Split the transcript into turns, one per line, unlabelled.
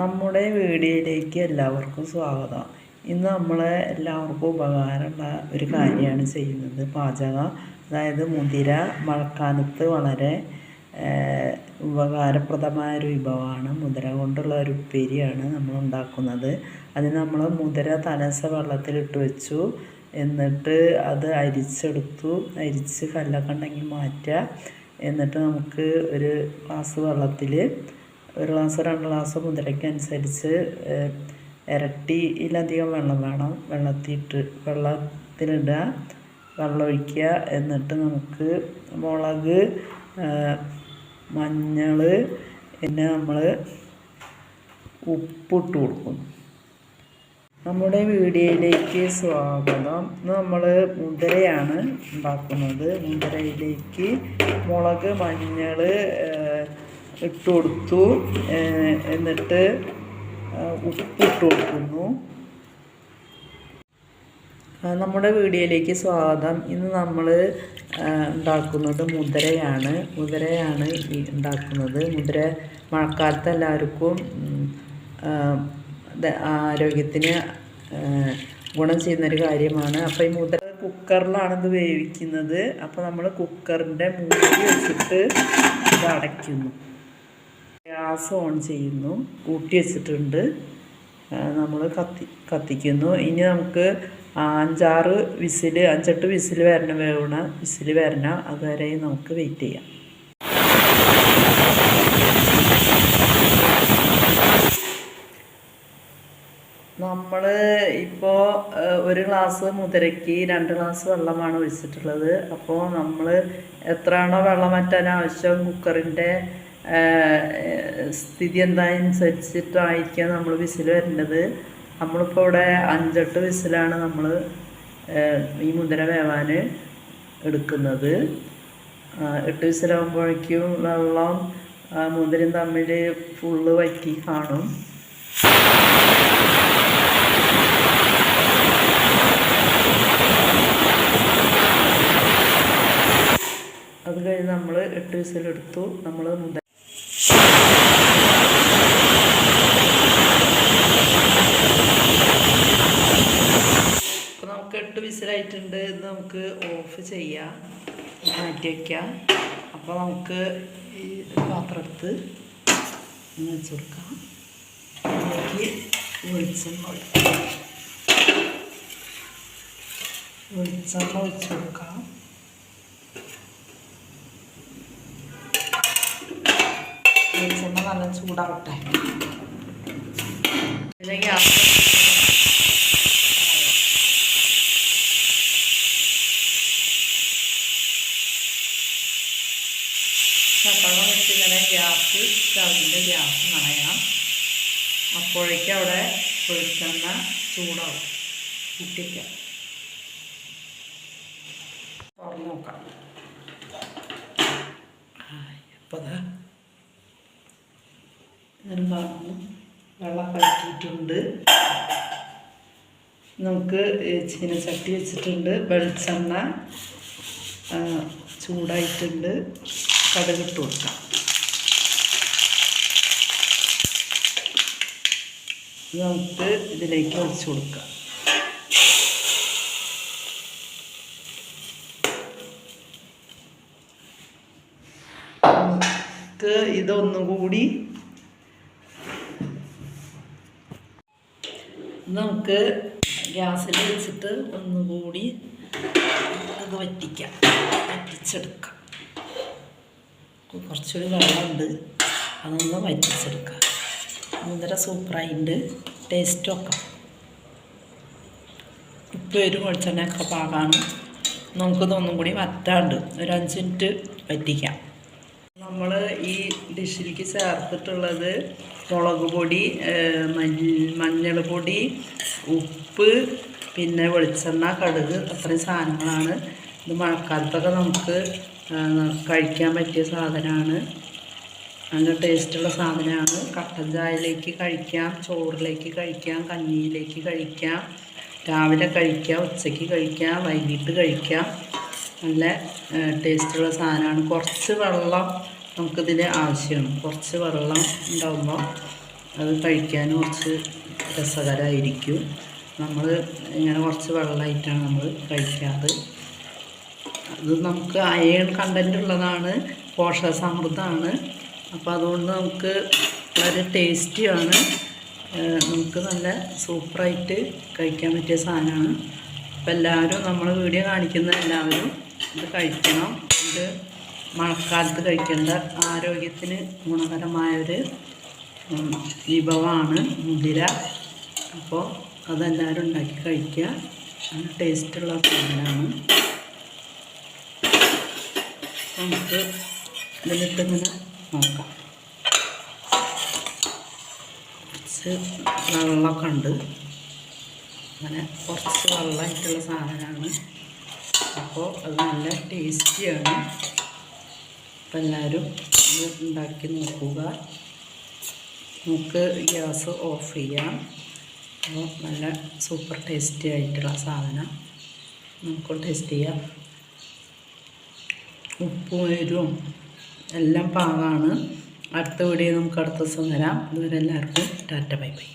നമ്മുടെ വീഡിയോയിലേക്ക് എല്ലാവർക്കും സ്വാഗതം. ഇന്ന് നമ്മളെ എല്ലാവർക്കും ഉപകാരമുള്ള ഒരു കാര്യമാണ് ചെയ്യുന്നത്. പാചകം അതായത് മുതിര മഴക്കാലത്ത് വളരെ ഉപകാരപ്രദമായ ഒരു വിഭവമാണ്. മുതിര കൊണ്ടുള്ള ഒരു ഉപ്പേരിയാണ് നമ്മൾ ഉണ്ടാക്കുന്നത്. അതിന് നമ്മൾ മുതിര തലസ വെള്ളത്തിലിട്ട് വെച്ചു. എന്നിട്ട് അത് അരിച്ചെടുത്തു. അരിച്ച് കല്ലൊക്കെ ഉണ്ടെങ്കിൽ മാറ്റുക. എന്നിട്ട് നമുക്ക് ഒരു ഗ്ലാസ് വെള്ളത്തിൽ ഒരു ഗ്ലാസ് രണ്ട് ഗ്ലാസ് ഏഹ്, ഇരട്ടിയിലധികം വെള്ളം വേണം. വെള്ളത്തിയിട്ട് വെള്ളത്തിലിടുക വെള്ളം ഒഴിക്കുക എന്നിട്ട് നമുക്ക് മുളക് മഞ്ഞൾ പിന്നെ നമ്മൾ ഉപ്പിട്ട് കൊടുക്കും. നമ്മുടെ വീഡിയോയിലേക്ക് സ്വാഗതം. നമ്മൾ മുതിരയാണ് ഉണ്ടാക്കുന്നത്. മുതിരയിലേക്ക് മുളക് മഞ്ഞൾ ഇട്ട് കൊടുത്തു എന്നിട്ട് ഉപ്പിട്ട് കൊടുക്കുന്നു നമ്മുടെ വീഡിയോയിലേക്ക് സ്വാഗതം. ഇന്ന് നമ്മൾ ഉണ്ടാക്കുന്നത് മുതിരയാണ്. മുതിരയാണ് ഉണ്ടാക്കുന്നത്. മുതിര മഴക്കാലത്ത് എല്ലാവർക്കും ആരോഗ്യത്തിന് ഗുണം ചെയ്യുന്നൊരു കാര്യമാണ്. അപ്പോൾ ഈ മുതിര കുക്കറിലാണ് ഇത് വേവിക്കുന്നത്. അപ്പോൾ നമ്മൾ കുക്കറിന്റെ മൂടി വെച്ചിട്ട് ഇത് അടയ്ക്കുന്നു. ഗ്യാസ് ഓൺ ചെയ്യുന്നു കൂട്ടി വെച്ചിട്ടുണ്ട്. നമ്മൾ കത്തി കത്തിക്കുന്നു. ഇനി നമുക്ക് അഞ്ചാറ് വിസിൽ അഞ്ചെട്ട് വിസിൽ വരണം വേവണ വിസിൽ വരണം. അതുവരെ നമുക്ക് വെയിറ്റ് ചെയ്യാം. നമ്മൾ ഇപ്പോൾ ഒരു ഗ്ലാസ് മുതിരയ്ക്ക് രണ്ട് ഗ്ലാസ് വെള്ളമാണ് ഒഴിച്ചിട്ടുള്ളത്. അപ്പോൾ നമ്മൾ എത്രയാണോ വെള്ളം വറ്റാൻ ആവശ്യം? കുക്കറിന്റെ സ്ഥിതി എന്താനുസരിച്ചിട്ടായിരിക്കാം നമ്മൾ വിസിൽ വരേണ്ടത്. നമ്മളിപ്പോൾ ഇവിടെ അഞ്ചെട്ട് വിസിലാണ് നമ്മൾ ഈ മുതിര വേവാൻ എടുക്കുന്നത്. എട്ട് വിസിലാകുമ്പോഴേക്കും വെള്ളം ആ, മുതിരയും തമ്മിൽ ഫുള്ള് വറ്റി കാണും. അത് കഴിഞ്ഞ് നമ്മൾ എട്ട് വിസിലെടുത്തു. നമ്മൾ മുതൽ അപ്പോൾ നമുക്ക് എട്ട് വിസിലായിട്ടുണ്ട് എന്ന് നമുക്ക് ഓഫ് ചെയ്യാം. മാറ്റി വയ്ക്കാം അപ്പോൾ നമുക്ക് ഈ പാത്രത്ത് വെച്ച് കൊടുക്കാം. അതിലേക്ക് വെളിച്ചെണ്ണ ഒഴിക്കാം. വെളിച്ചെണ്ണ ഒഴിച്ച് കൊടുക്കാം. വെളിച്ചെണ്ണ നല്ല ചൂടാവട്ടെ. പിന്നെ ചട്ടകം വെച്ച് ഇങ്ങനെ ഗ്യാസ് സ്റ്റവിന്റെ ഗ്യാസ് കളയാം. അപ്പോഴേക്കും അവിടെ വെളിച്ചെണ്ണ ചൂടാവും. കുട്ടിക്കാം. തുറന്ന് നോക്കാം. അപ്പോൾ അതാ എന്താണ് വെള്ളം വെച്ചിട്ടുണ്ട്. വെളിച്ചെണ്ണ ചൂടായിട്ടുണ്ട്. കടുകിട്ട് കൊടുക്കാം നമുക്ക് ഇതിലേക്ക് ഒഴിച്ചു കൊടുക്കാം. നമുക്ക് ഇതൊന്നുകൂടി നമുക്ക് ഗ്യാസിൽ വെച്ചിട്ട് ഒന്നുകൂടി അത് വറ്റിക്കാം. വറ്റിച്ചെടുക്കാം. കുറച്ചൊരു വെള്ളമുണ്ട്. അതൊന്ന് വറ്റിച്ചെടുക്കാം. അന്നേരം സൂപ്പറായിട്ടുണ്ട് ടേസ്റ്റ് വെക്കാം ഉപ്പ് വരും വെളിച്ചെണ്ണയൊക്കെ പാകാണ്. നമുക്കിതൊന്നും കൂടി വറ്റാണ്ട് ഒരു അഞ്ച് മിനിറ്റ് വറ്റിക്കാം. നമ്മൾ ഈ ഡിഷിലേക്ക് ചേർത്തിട്ടുള്ളത് മുളക് പൊടി മഞ്ഞൾപ്പൊടി മഞ്ഞൾ പൊടി ഉപ്പ് പിന്നെ വെളിച്ചെണ്ണ കടുക് അത്രയും സാധനങ്ങളാണ്. ഇത് മഴക്കാലത്തൊക്കെ നമുക്ക് കഴിക്കാൻ പറ്റിയ സാധനമാണ്. നല്ല ടേസ്റ്റുള്ള സാധനമാണ്. കട്ടൻ ചായയിലേക്ക് കഴിക്കാം ചോറിലേക്ക് കഴിക്കാം കഞ്ഞിയിലേക്ക് കഴിക്കാം രാവിലെ കഴിക്കാം ഉച്ചയ്ക്ക് കഴിക്കാം വൈകിട്ട് കഴിക്കാം. നല്ല ടേസ്റ്റുള്ള സാധനമാണ്. കുറച്ച് വെള്ളം നമുക്കിതിന് ആവശ്യമാണ്. കുറച്ച് വെള്ളം ഉണ്ടാകുമ്പോൾ അത് കഴിക്കാൻ കുറച്ച് രസകരമായിരിക്കും. നമ്മൾ ഇങ്ങനെ കുറച്ച് വെള്ളമായിട്ടാണ് നമ്മൾ കഴിക്കാറ്. അത് നമുക്ക് അയൺ കണ്ടന്റ് ഉള്ളതാണ് പോഷകസമൃദ്ധമാണ് അപ്പോൾ അതുകൊണ്ട് നമുക്ക് വളരെ ടേസ്റ്റിയാണ് നമുക്ക് നല്ല സൂപ്പറായിട്ട് കഴിക്കാൻ പറ്റിയ സാധനമാണ്. അപ്പോൾ എല്ലാവരും നമ്മൾ വീഡിയോ കാണിക്കുന്ന എല്ലാവരും ഇത് കഴിക്കണം. ഇത് മഴക്കാലത്ത് കഴിക്കേണ്ട ആരോഗ്യത്തിന് ഗുണകരമായൊരു വിഭവമാണ് മുതിര. അപ്പോൾ അതെല്ലാവരും ഉണ്ടാക്കി കഴിക്കുക. നല്ല ടേസ്റ്റുള്ള സാധനമാണ്. നമുക്ക് ഇതിലിട്ടിങ്ങനെ നോക്കാം. കുറച്ച് വെള്ളമൊക്കെ ഉണ്ട്. അങ്ങനെ കുറച്ച് വെള്ളമായിട്ടുള്ള സാധനമാണ്. അപ്പോൾ അത് നല്ല ടേസ്റ്റിയാണ്. അപ്പം എല്ലാവരും ഉണ്ടാക്കി നോക്കുക. നമുക്ക് ഗ്യാസ് ഓഫ് ചെയ്യാം. അപ്പോൾ നല്ല സൂപ്പർ ടേസ്റ്റി ആയിട്ടുള്ള സാധനം. നമുക്ക് ടേസ്റ്റ് ചെയ്യാം. ഉപ്പും എരിവും എല്ലാം പാകമാണ് അടുത്ത വീഡിയോ നമുക്ക് അടുത്ത ദിവസം വരാം. ഇതുവരെ എല്ലാവർക്കും ടാറ്റ ബൈ ബൈ.